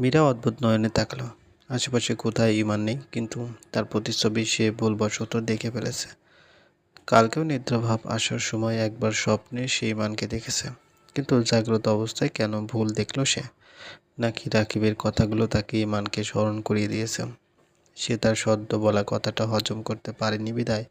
মীরা অদ্ভুত নয়নে তাকালো। আশেপাশে কোথায় ইমান নেই, কিন্তু তার প্রতিচ্ছবি সে ভুলবশত দেখে ফেলেছে। কালকেও নিদ্রাভাব আসার সময় একবার স্বপ্নে সে ইমানকে দেখেছে, কিন্তু জাগ্রত অবস্থায় কেন ভুল দেখল সে? নাকি রাকিবের কথাগুলো তাকে ইমানকে স্মরণ করিয়ে দিয়েছে? সে তার সদ্য বলা কথাটা হজম করতে পারেনি বিদায়,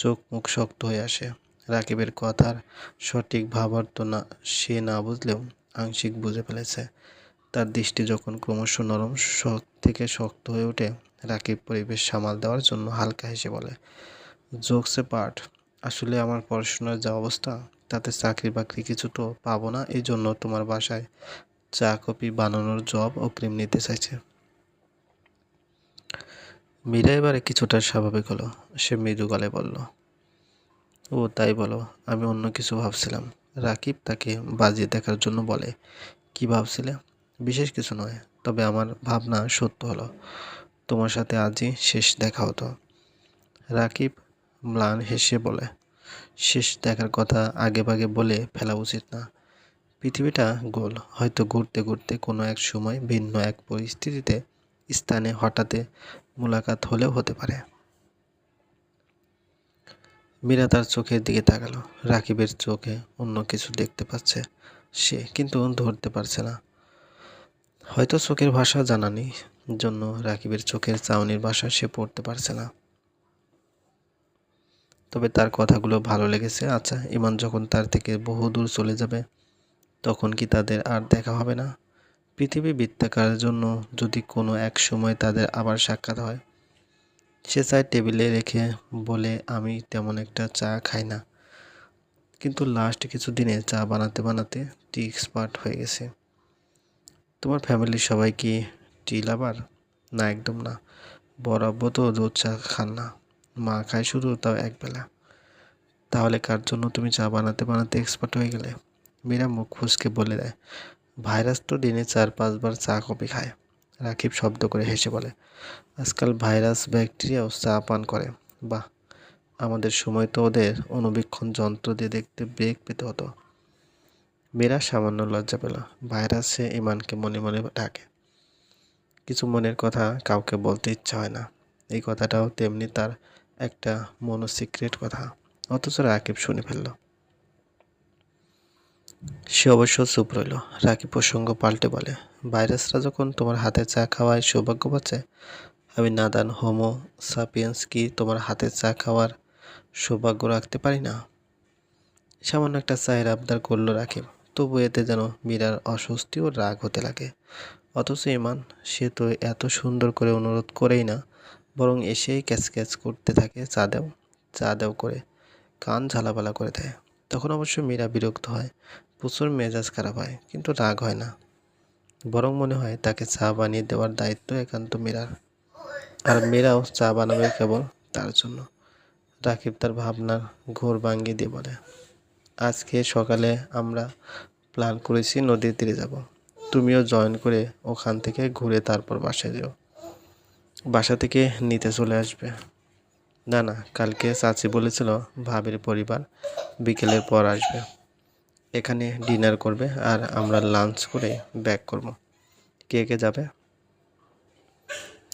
চোখ মুখ শক্ত হয়ে আসে। রাকিবের কথার সঠিক ভাবার্থ না, সে না বুঝলেও আংশিক বুঝে ফেলেছে। তার দৃষ্টি যখন ক্রমশ নরম থেকে শক্ত হয়ে ওঠে, রাকিব পরিবেশ সামাল দেওয়ার জন্য হালকা হেসে বলে, জোকসে পার্ট, আসলে আমার পড়াশোনার যা অবস্থা, তাতে চাকরি বাকরি কিছু তো পাবো না এই জন্য তোমার বাসায় চা কফি বানানোর জব ও ক্রিম নিতে চাইছে। মীরা এবারে কিছুটা স্বাভাবিক হলো, সে মৃদু গলায় বলল, ও, তাই বলো, আমি অন্য কিছু ভাবছিলাম। রাকিব তাকে বাজিয়ে দেখার জন্য বলে, কি ভাবছিলে? বিশেষ কিছু নয়, তবে আমার ভাবনা সত্য হলো। তোমার সাথে আজই শেষ দেখা হতো। রাকিব ম্লান হেসে বলে, শেষ দেখার কথা আগে ভাগে বলে ফেলা উচিত না। পৃথিবীটা গোল। হয়তো ঘুরতে ঘুরতে কোনো এক সময় ভিন্ন এক পরিস্থিতিতে স্থানে হঠাৎ মোলাকাত হলেও হতে পারে। মীরা তার চোখের দিকে তাকালো। রাকিবের চোখে অন্য কিছু দেখতে পাচ্ছে সে, কিন্তু ধরতে পারছে না। হয়তো চোখের ভাষা জানা নেই জন্য রাকিবের চোখের চাউনির ভাষা সে পড়তে পারছে না। তবে তার কথাগুলো ভালো লেগেছে। আচ্ছা ইমান যখন তার থেকে বহু দূর চলে যাবে, তখন কি তাদের আর দেখা হবে না? পৃথিবী বৃত্তাকার জন্য যদি কোনো এক সময় তাদের আবার সাক্ষাৎ হয়, সে চায় টেবিলে রেখে বলে, আমি তেমন একটা চা খাই না। কিন্তু লাস্ট কিছু দিনে চা বানাতে বানাতে টি এক্সপার্ট হয়ে গেছে। তোমার ফ্যামিলির সবাই কি টি লাভার না, একদম না। বড় আব্বু তো দুধ চা খান না। মা খায় শুধু, তাও একবেলা তাহলে কার জন্য তুমি চা বানাতে বানাতে এক্সপার্ট হয়ে গেলে? মীরা মুখ ফুসকে বলে দেয়, ভাইরাস তো দিনে চার পাঁচবার চা কফি খায়। রাকিব শব্দ করে হেসে বলে, আজকাল ভাইরাস, ব্যাকটেরিয়াও চা পান করে। বাহ, আমাদের সময় তো ওদের অনুবীক্ষণ যন্ত্র দিয়ে দেখতে বেগ পেতে হতো। মীরা সামান্য লজ্জা পেল। ভাইরাস সে ইমানকে মনে মনে ডাকে। কিছু মনের কথা কাউকে বলতে ইচ্ছা হয় না। এই কথাটাও তেমনি তার একটা মনো সিক্রেট কথা। অথচ রাকিব শুনে ফেলল। সে অবশ্য চুপ রইল। রাকিব প্রসঙ্গ পাল্টে বলে, ভাইরাসরা যখন তোমার হাতে চা খাওয়ায় সৌভাগ্য পাচ্ছে? আমি নাদান, হোমো, সাপিয়েন্স কি তোমার হাতে চা খাওয়ার সৌভাগ্য রাখতে পারি না? সামান্য একটা চায়ের আবদার করল রাকিব। তবু এতে যেন মীরার অস্বস্তি ও রাগ হতে লাগে। অথচ ইমান, সে তো এত সুন্দর করে অনুরোধ করেই না, বরং এসেই ক্যাচ ক্যাচ করতে থাকে চা দেও চা দেও করে, কান ঝালাপালা করে দেয়। তখন অবশ্য মীরা বিরক্ত হয়, প্রচুর মেজাজ খারাপ হয়, কিন্তু রাগ হয় না। বরং মনে হয় তাকে চা বানিয়ে দেওয়ার দায়িত্ব একান্ত মীরার। আর মীরাও চা বানাবে কেবল তার জন্য, রাকিব তার ভাবনার ঘোর ভাঙ্গি দিয়ে বলে। আজকে সকালে আমরা প্ল্যান করেছি নদীর তীরে যাব। তুমিও জয়েন করে ওখান থেকে ঘুরে তারপর বাসায় যেও। বাসা থেকে নিতে চলে আসবে। না না, কালকে চাচি বলেছিল ভাবির পরিবার বিকেলের পর আসবে। এখানে ডিনার করবে আর আমরা লাঞ্চ করে ব্যাক করব। কে কে যাবে?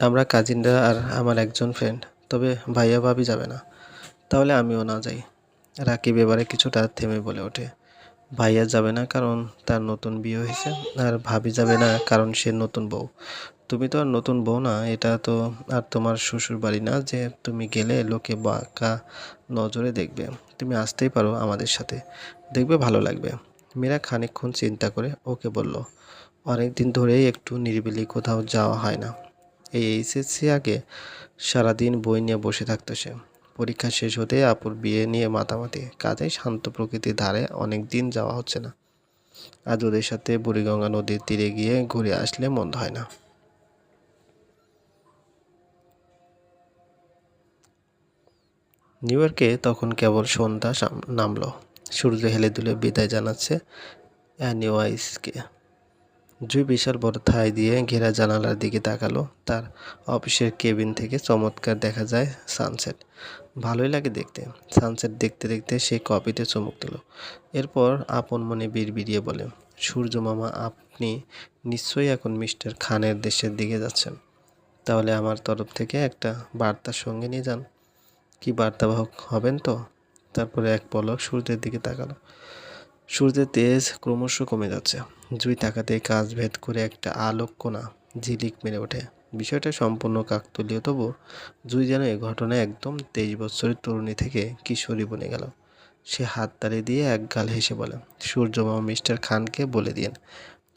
আমরা কাজিনরা আর আমার একজন ফ্রেন্ড তবে ভাইয়া ভাবি যাবে না। তাহলে আমিও না যাই। রাকিব এবারে কিছুটা থেমে বলে ওঠে। ভাইয়া যাবে না কারণ তার নতুন বিয়ে হয়েছে, আর ভাবি যাবে না কারণ সে নতুন বউ। তুমি তো আর নতুন বউ না, এটা তো আর তোমার শ্বশুর বাড়ি না যে তুমি গেলে লোকে বাঁকা নজরে দেখবে। তুমি আসতেই পারো আমাদের সাথে। দেখবে ভালো লাগবে। মীরা খানিকক্ষণ চিন্তা করে ওকে বলল অনেক দিন ধরেই একটু নিরিবিলি কোথাও যাওয়া হয় না। এই এইচএসসি আগে সারাদিন বই নিয়ে বসে থাকতো সে। পরীক্ষা শেষ হতে আপুর বিয়ে নিয়ে মাতামাতি কাজে শান্ত প্রকৃতির ধারে অনেক দিন যাওয়া হচ্ছে না। আজ ওদের সাথে বুড়িগঙ্গা নদীর তীরে গিয়ে ঘুরে আসলে মন্দ হয় না। নিউ ইয়র্কে তখন কেবল সন্ধ্যা নামলো। সূর্য হেলে দুলে বিদায় জানাচ্ছে অ্যানিওয়াইসকে। জুই বিশাল বড় থাই দিয়ে ঘেরা জানালার দিকে তাকালো। তার অফিসের কেবিন থেকে চমৎকার দেখা যায় সানসেট। ভালোই লাগে দেখতে। সানসেট দেখতে দেখতে সে কপিতে চমক দিল। এরপর আপন মনে বিড়বিড়িয়ে বলে, সূর্য মামা, আপনি নিশ্চয়ই এখন মিস্টার খানের দেশের দিকে যাচ্ছেন। তাহলে আমার তরফ থেকে একটা বার্তা সঙ্গে নিয়ে যান। কি বার্তাবাহক? হবেন তো? তারপরে এক পলক সূর্যের দিকে তাকালো। সূর্যের তেজ ক্রমশ কমে যাচ্ছে। জুই তাকাতে কাজ ভেদ করে একটা আলোক কোনা ঝিলিক মেরে ওঠে। বিষয়টা সম্পূর্ণ কাকতলীয়, তবু জুই যেন এ ঘটনায় একদম তেইশ বছরের তরুণী থেকে কিশোরী বনে গেল। সে হাত তালি দিয়ে এক গাল হেসে বলে সূর্য সূর্যমামা মিস্টার খানকে বলে দিন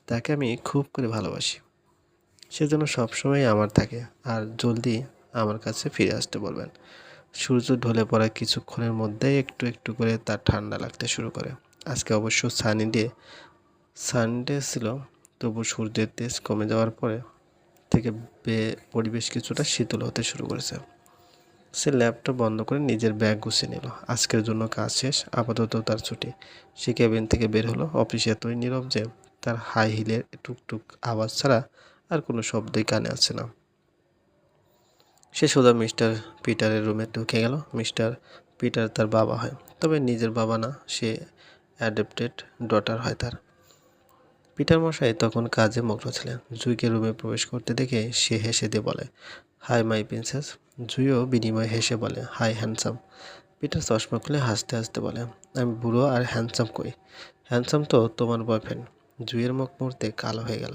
তাকে আমি খুব করে ভালোবাসি। সে যেন সবসময় আমার থাকে আর জলদি আমার কাছে ফিরে আসতে বলবেন। সূর্য ঢলে পড়া কিছুক্ষণের মধ্যেই একটু একটু করে তার ঠান্ডা লাগতে শুরু করে। আজকে অবশ্য সানি ডে সানডে ছিল, তবু সূর্যের তেজ কমে যাওয়ার পরে থেকে পরিবেশ কিছুটা শীতল হতে শুরু করেছে। সে ল্যাপটপ বন্ধ করে নিজের ব্যাগ গুছিয়ে নিল। আজকের জন্য কাজ শেষ, আপাতত তার ছুটি। সে ক্যাবিন থেকে বের হলো। অফিস এতই নীরব যে তার হাই হিলের টুকটুক আওয়াজ ছাড়া আর কোনো শব্দই কানে আসছে না। সে সোজা মিস্টার পিটারের রুমে ঢুকে গেল। মিস্টার পিটার তার বাবা হয়, তবে নিজের বাবা না, সে অ্যাডাপ্টেড ডটার হয় তার। পিটার মশাই তখন কাজে মগ্ন ছিলেন। জুইকে রুমে প্রবেশ করতে দেখে সে হেসে দিয়ে বলে, হাই মাই প্রিন্সেস। জুইও বিনিময়ে হেসে বলে, হাই হ্যান্ডসাম। পিটার চশমা খুলে হাসতে হাসতে বলে, আমি বুড়ো আর হ্যান্ডসাম কই? হ্যান্ডসাম তো তোমার বয়ফ্রেন্ড। জুইয়ের মুখ মুহূর্তে কালো হয়ে গেল।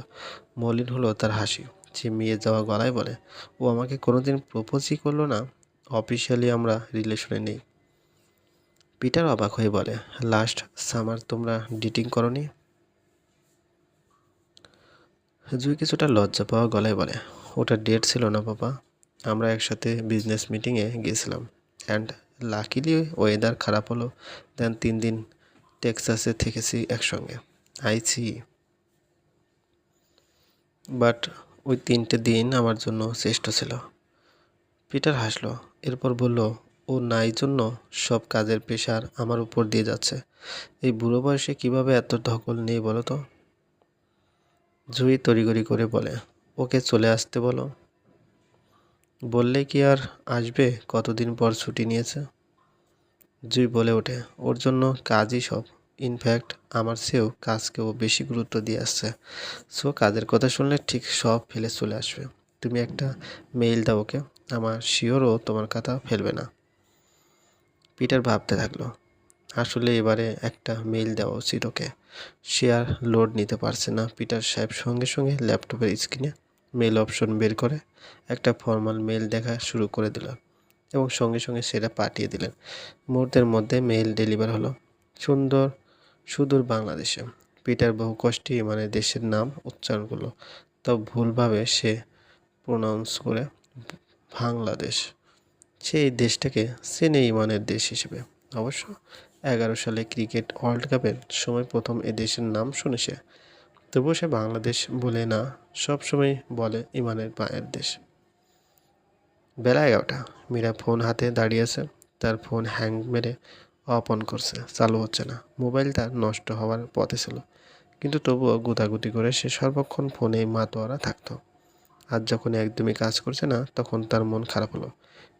মলিন হলো তার হাসি। সে মেয়ে যাওয়া গলায় বলে, ও আমাকে কোনোদিন প্রপোজই করল না? অফিসিয়ালি আমরা রিলেশনে নেই। পিটার অবাক হয়ে বলে, লাস্ট সামার তোমরা ডিটিং করনি? জুই কিছুটা লজ্জা পাওয়া গলায় বলে, ওটা ডেট ছিল না বাবা। আমরা একসাথে বিজনেস মিটিংয়ে গিয়েছিলাম। অ্যান্ড লাকিলি ওয়েদার খারাপ হলো। দেন তিন দিন টেক্সাসে থেকেছি একসঙ্গে। আইছি বাট ওই তিনটে দিন আমার জন্য শ্রেষ্ঠ ছিল। পিটার হাসলো, এরপর বলল ও নাই জন্য সব কাজের প্রেশার আমার উপর দিয়ে যাচ্ছে। এই বুড়ো বয়সে কীভাবে এত ধকল নেই বলো তো? জুই তড়িগড়ি করে বলে, ওকে চলে আসতে বলো। বললে কি আর আসবে? কতদিন পর ছুটি নিয়েছে? জুই বলে ওঠে, ওর জন্য কাজই সব। ইনফ্যাক্ট আমার চেয়েও কাজকেও বেশি গুরুত্ব দিয়ে আসছে। সো কাজের কথা শুনলে ঠিক সব ফেলে চলে আসবে। তুমি একটা মেইল দাও ওকে। আমার শিওরও তোমার কথা ফেলবে না। পিটার ভাবতে থাকল। আসলে এবারে একটা মেইল দেওয়া উচিত ওকে। সে আর লোড নিতে পারছে না। পিটার সাহেব সঙ্গে সঙ্গে ল্যাপটপের স্ক্রিনে মেল অপশন বের করে একটা ফর্মাল মেল দেখা শুরু করে দিল এবং সঙ্গে সঙ্গে সেটা পাঠিয়ে দিলেন। মুহূর্তের মধ্যে মেল ডেলিভার হলো সুন্দর, সুদূর বাংলাদেশে। পিটার বহু কষ্টে মানে দেশের নাম উচ্চারণ করল। তা ভুলভাবে সে প্রোনাউন্স করে বাংলাদেশ। সে এই দেশটাকে চেনে ইমানের দেশ হিসেবে। অবশ্য এগারো সালে ক্রিকেট ওয়ার্ল্ড কাপের সময় প্রথম এ দেশের নাম শুনেছে। তবুও সে বাংলাদেশ বলে না সব সময় বলে ইমানের পায়ের দেশ। বেলা এগারোটা, মীরা ফোন হাতে দাঁড়িয়ে আছে, তার ফোন হ্যাং মেরে অফ অন করছে, চালু হচ্ছে না। মোবাইলটা নষ্ট হওয়ার পথে ছিল, কিন্তু তবুও গুতাগুতি করে সে সর্বক্ষণ ফোনে মাতোয়ারা থাকতো। আজ যখন একদমই কাজ করছে না, তখন তার মন খারাপ হলো।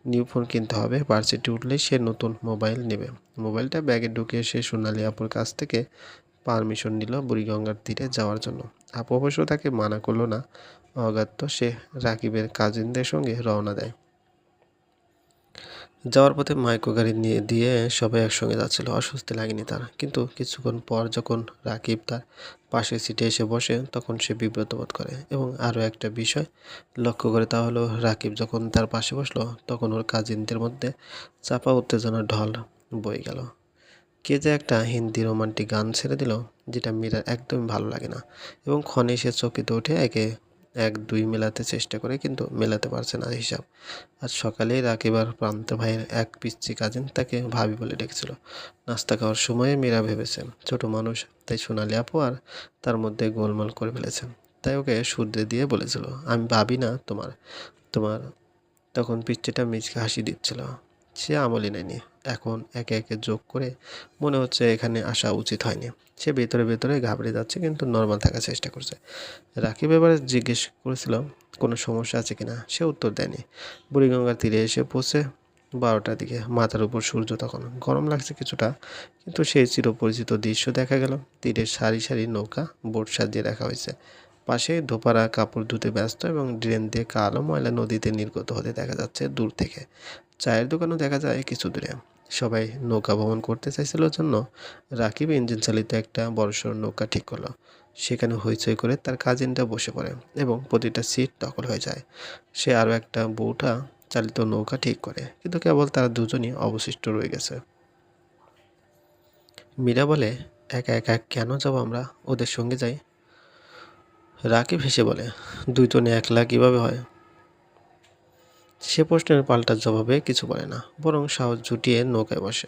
নিউ ফোন কিনতে হবে, ভার্সিটি উঠলেই সে নতুন মোবাইল নেবে। মোবাইলটা ব্যাগে ঢুকিয়ে সে সোনালি আপুর কাছ থেকে পারমিশন নিল বুড়িগঙ্গার তীরে যাওয়ার জন্য। আপু অবশ্য তাকে মানা করল না। অগাত্য সে রাকিবের কাজিনদের সঙ্গে রওনা দেয়। যাওয়ার পথে মাইক্রো গাড়ি নিয়ে দিয়ে সবাই একসঙ্গে যাচ্ছিল। অস্বস্তি লাগেনি তার। কিন্তু কিছুক্ষণ পর যখন রাকিব তার পাশে সিটে এসে বসে, তখন সে বিব্রত বোধ করে। এবং আরও একটা বিষয় লক্ষ্য করে তা হলো, রাকিব যখন তার পাশে বসল, তখন ওর কাজিনদের মধ্যে চাপা উত্তেজনার ঢল বয়ে গেল। কে যে একটা হিন্দি রোমান্টিক গান ছেড়ে দিল, যেটা মীরার একদমই ভালো লাগে না। এবং ক্ষণে সে চকিত উঠে একে এক, দুই মেলাতে চেষ্টা করে কিন্তু মেলাতে পারছে না হিসাব। আর সকালেই রাকিব আর প্রান্ত ভাইয়ের এক পিচ্ছি কাজিন তাকে ভাবি বলে ডেকেছিল। নাস্তা খাওয়ার সময়ে মীরা ভেবেছে ছোট মানুষ, তাই সোনালি আপু আর তার মধ্যে গোলমাল করে ফেলেছে তাই ওকে শুদ্ধে দিয়ে বলেছিল, আমি ভাবি না তোমার তোমার, তখন পিচ্ছিটা মিচকে হাসি দিচ্ছিল। সে আমলই নেয়নি। এখন একে একে যোগ করে মনে হচ্ছে এখানে আসা উচিত হয়নি। সে ভেতরে ভেতরে ঘাবড়ে যাচ্ছে কিন্তু নর্মাল থাকার চেষ্টা করছে। রাকিব এবারে জিজ্ঞেস করেছিল, কোনো সমস্যা আছে কিনা? সে উত্তর দেয়নি। বুড়িগঙ্গার তীরে এসে পৌঁছে বারোটার দিকে মাথার উপর সূর্য তখন গরম লাগছে কিছুটা, কিন্তু সেই চিরপরিচিত দৃশ্য দেখা গেল। তীরের সারি সারি নৌকা, বোট সাজিয়ে রাখা হয়েছে। পাশে ধোপারা কাপড় ধুতে ব্যস্ত এবং ড্রেন দিয়ে কালো ময়লা নদীতে নির্গত হতে দেখা যাচ্ছে দূর থেকে। চায়ের দোকানও দেখা যায় কিছু দূরে সবাই নৌকা ভ্রমণ করতে চাইছিল জন্য রাকিব ইঞ্জিন চালিত একটা বড়সড় নৌকা ঠিক করল। সেখানে হইচই করে তার কাজিনটা বসে পড়ে এবং প্রতিটা সিট দখল হয়ে যায়। সে আরও একটা বউটা চালিত নৌকা ঠিক করে, কিন্তু কেবল তারা দুজনই অবশিষ্ট রয়ে গেছে। মীরা বলে, একা একা কেন যাব আমরা? ওদের সঙ্গে যাই? রাকিব হেসে বলে, দুইজনে একলা কীভাবে হয়? সে প্রশ্নের পাল্টা জবাবে কিছু বলে না, বরং সাহস জুটিয়ে নৌকায় বসে।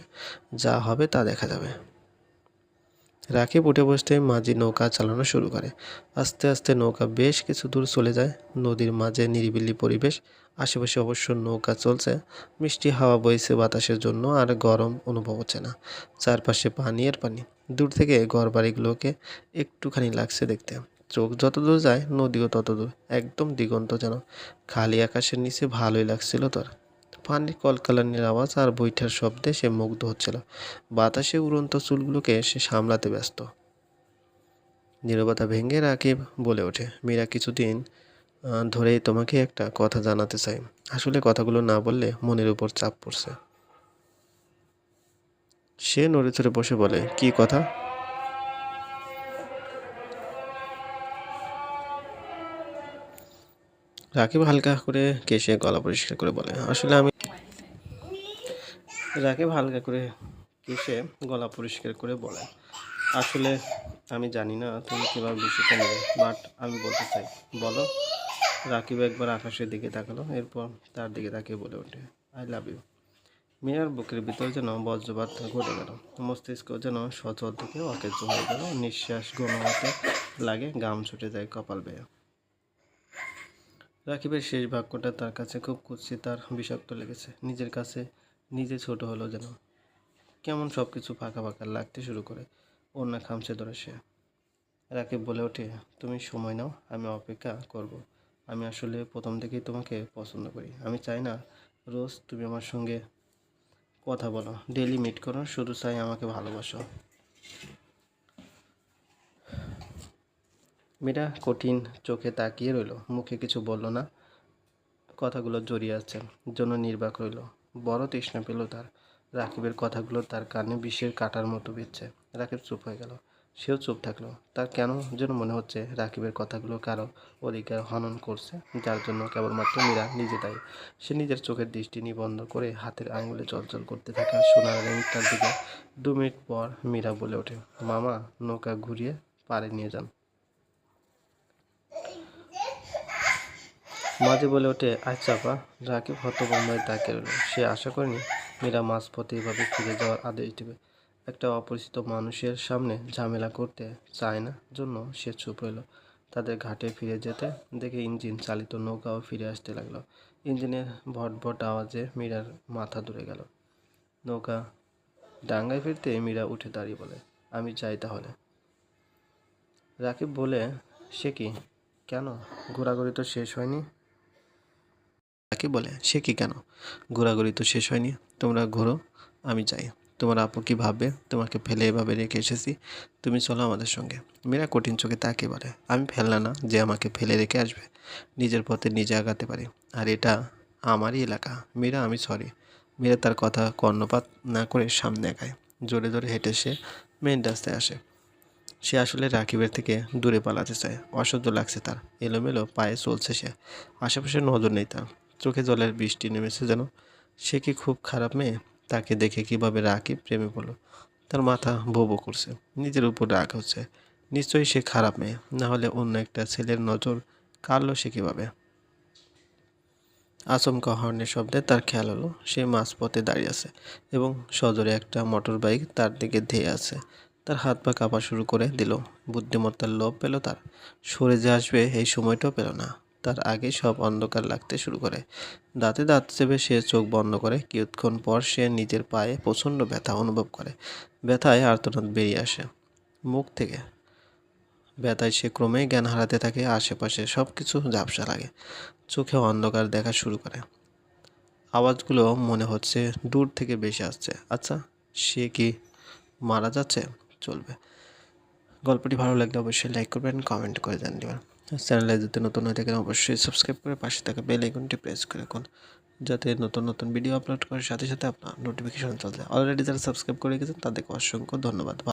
যা হবে তা দেখা যাবে। রাকিব উঠে বসতে মাঝি নৌকা চালানো শুরু করে। আস্তে আস্তে নৌকা বেশ কিছু দূর চলে যায়। নদীর মাঝে নিরিবিলি পরিবেশ, আশেপাশে অবশ্য নৌকা চলছে। মিষ্টি হাওয়া বইছে বাতাসের জন্য, আর গরম অনুভব হচ্ছে না। চারপাশে পানি আর পানি। দূর থেকে ঘর বাড়িগুলোকে একটুখানি লাগছে দেখতে। চোখ যত দূর যায়, নদীও তত দূর। একদম দিগন্ত যেন। খালি আকাশের নিচে ভালোই লাগছিল তোর। পানির কলকালানির আওয়াজ আর বৈঠার শব্দে সে মুগ্ধ হচ্ছিল। বাতাসে উড়ন্ত চুলগুলোকে সে সামলাতে ব্যস্ত। নীরবতা ভেঙে রাকিব বলে ওঠে, মীরা, কিছুদিন ধরেই তোমাকে একটা কথা জানাতে চাই। আসলে কথাগুলো না বললে মনের উপর চাপ পড়ছে। সে নড়ে চড়ে বসে বলে, কি কথা? রাকিব হালকা করে কেশে গলা পরিষ্কার করে বলে, আসলে আমি রাকিব হালকা করে কেশে গলা পরিষ্কার করে বলে, আসলে আমি জানি না তুমি কীভাবে বিষয়টা নেবে বাট আমি বলতে চাই, বলো। রাকিব একবার আকাশের দিকে তাকালো, এরপর তার দিকে তাকিয়ে বলে ওঠে আই লাভ ইউ মিয়ার বুকের ভিতর যেন বজ্রপাত ঘটে গেল, মস্তিষ্ক যেন সচল থেকে অকেজ হয়ে গেল, নিঃশ্বাস ঘুমাতে লাগে, গাম ছুটে যায় কপাল বেয়ে। রাকিবের শেষ বাক্যটা তার কাছে খুব কুৎসিত তার বিষাক্ত লেগেছে। নিজের কাছে নিজে ছোট হলো যেন। কেমন সব কিছু ফাঁকা ফাঁকা লাগতে শুরু করে। অন্য খামছে ধরে সে। রাকিব বলে ওঠে, তুমি সময় নাও, আমি অপেক্ষা করব। আমি আসলে প্রথম থেকেই তোমাকে পছন্দ করি। আমি চাই না রোজ তুমি আমার সঙ্গে কথা বলো। ডেলি মিট করো, শুধু চাই আমাকে ভালোবাসো। মীরা কঠিন চোখে তাকিয়ে রইল, মুখে কিছু বলল না। কথাগুলো জড়িয়ে আছে, জন্য নির্বাক রইল। বড় তৃষ্ণা পেল তার। রাকিবের কথাগুলো তার কানে বিষের কাটার মতো বিচ্ছে রাকিব চুপ হয়ে গেল। সেও চুপ থাকল। তার কেন যেন মনে হচ্ছে রাকিবের কথাগুলো কারও অধিকার হনন করছে, যার জন্য কেবলমাত্র মীরা নিজে দায়ী। সে নিজের চোখের দৃষ্টি নিবন্ধ করে হাতের আঙুলে চলচল করতে থাকা সোনার রিংটার দিকে দু মিনিট পর মীরা বলে ওঠে, মামা, নৌকা ঘুরিয়ে পাড়ে নিয়ে যান। মাঝে বলে ওঠে আচ্ছা আপা রাকিব হতভম্বায় তাকে রইল সে আশা করেনি? মীরা মাঝপথে এভাবে ফিরে যাওয়ার আদেশ দেবে। একটা অপরিচিত মানুষের সামনে ঝামেলা করতে চায় না, জন্য সে চুপ রইল। তাদের ঘাটে ফিরে যেতে দেখে ইঞ্জিন চালিত নৌকাও ফিরে আসতে লাগল। ইঞ্জিনের ভটভট আওয়াজে মীরার মাথা ধরে গেল। নৌকা ডাঙ্গায় ফিরতে মীরা উঠে দাঁড়িয়ে বলে, আমি যাই তাহলে। রাকিব বলে, সে কি? কেন? ঘোরাঘুরি তো শেষ হয়নি? তাকে বলে, সে কি কেন? ঘোরাঘুরি তো শেষ হয়নি। তোমরা ঘোরো, আমি যাই। তোমার আপু কি ভাববে? তোমাকে ফেলে এভাবে রেখে এসেছি। তুমি চলো আমাদের সঙ্গে। মীরা কঠিন চোখে তাকে বলে, আমি ফেলনা না যে আমাকে ফেলে রেখে আসবে। নিজের পথে নিজে আগাতে পারি। আর এটা আমারই এলাকা। মীরা, আমি সরি মীরা তার কথা কর্ণপাত না করে সামনে এগায় জোরে জোরে হেঁটে সে মেন রাস্তায় আসে। সে আসলে রাকিবের থেকে দূরে পালাতে চায়। অসহ্য লাগছে তার। এলোমেলো পায়ে চলছে সে। আশেপাশে নজর নেই তার। চোখে জলের বৃষ্টি নেমেছে যেন। সে কি খুব খারাপ মেয়ে? তাকে দেখে কীভাবে রাকিব প্রেমে পড়ল। তার মাথা বোবো করছে, নিজের উপর রাগ হচ্ছে। নিশ্চয়ই সে খারাপ মেয়ে, না হলে অন্য একটা ছেলের নজর কাড়লো সে কীভাবে? আচমকা হর্নের শব্দে তার খেয়াল হলো, সে মাঝপথে দাঁড়িয়ে আছে এবং সজোরে একটা মোটর বাইক তার দিকে ধেয়ে আছে। তার হাত পা কাঁপা শুরু করে দিল, বুদ্ধিমত্তার লোভ পেল তার। সরে যে আসবে, এই সময়টাও পেল না। তার আগে সব অন্ধকার লাগতে শুরু করে। দাঁতে দাঁত চেপে সে চোখ বন্ধ করে, কিছুক্ষণ পর সে নিজের পায়ে প্রচণ্ড ব্যথা অনুভব করে। ব্যথায় আর্তনাদ বেরিয়ে আসে মুখ থেকে। ব্যথায় সে ক্রমেই জ্ঞান হারাতে থাকে, আশেপাশে সব কিছু ঝাপসা লাগে। চোখে অন্ধকার দেখা শুরু করে। আওয়াজগুলো মনে হচ্ছে দূর থেকে বেশি আসছে। আচ্ছা সে কি মারা যাচ্ছে? চলবে। গল্পটি ভালো লাগলে অবশ্যই লাইক করবেন, কমেন্ট করে জানিয়ে দেবেন। চ্যানেলে যদি নতুন হয়ে থাকেন, অবশ্যই সাবস্ক্রাইব করে পাশে থাকা বেল আইকনটি প্রেস করে রাখুন, যাতে নতুন নতুন ভিডিও আপলোড করার সাথে সাথে আপনার নোটিফিকেশন চলে যায়। অলরেডি যারা সাবস্ক্রাইব করে গেছেন, তাদেরকে অসংখ্য ধন্যবাদ।